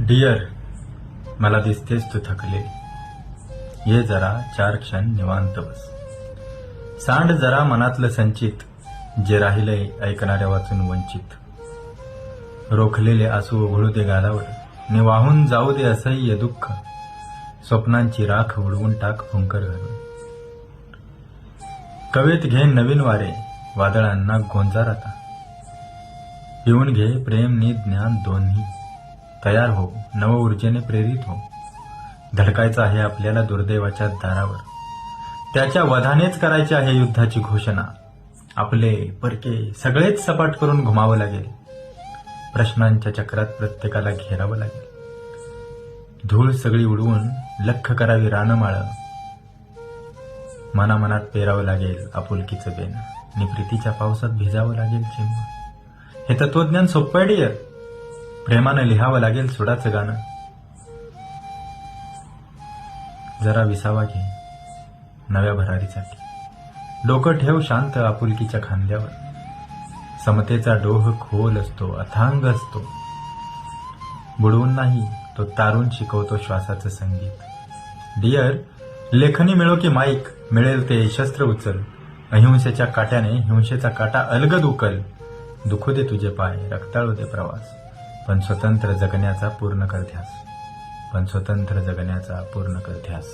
Dear मला दिसतेस तू थकले. ये जरा चार क्षण निवांत बस. सांड जरा मनातलं संचित जे राहिलंय ऐकणाऱ्या वाचून वंचित. रोखलेले आसू उघळू दे गालावर नि वाहून जाऊ दे असह्य दुःख. स्वप्नांची राख उडवून टाक फुंकर घालून. कवेत घे नवीन वारे वादळांना गोंजार आता. पिऊन घे प्रेम नि ज्ञान दोन्ही. तयार हो नव ऊर्जेने प्रेरित हो. धडकायचं आहे आपल्याला दुर्दैवाच्या दारावर. त्याच्या वधानेच करायची आहे युद्धाची घोषणा. आपले परके सगळेच सपाट करून घुमावं लागेल. प्रश्नांच्या चक्रात प्रत्येकाला घेरावं लागेल. धूळ सगळी उडवून लख करावी रानमाळ. मनामनात पेरावं लागेल आपुलकीचं बेन आणि प्रीतीच्या पावसात भिजावं लागेल चिंब हे तत्वज्ञान सोपं आहे डिअर प्रेमानं लिहावं लागेल सुडाचं गाणं. जरा विसावा घे नव्या भरारीसाठी डोकं ठेव शांत आपुलकीच्या खांद्यावर. समतेचा डोह खोल असतो अथांग असतो. बुडवून नाही तो तारून शिकवतो श्वासाचं संगीत. डिअर लेखनी मिळो की माईक मिळेल ते शस्त्र उचल. अहिंसेच्या काट्याने हिंसेचा काटा अलगद उकल. दुखू दे तुझे पाय रक्ताळू दे प्रवास. पण स्वतंत्र जगण्याचा पूर्ण करध्यास पण स्वतंत्र जगण्याचा पूर्ण करध्यास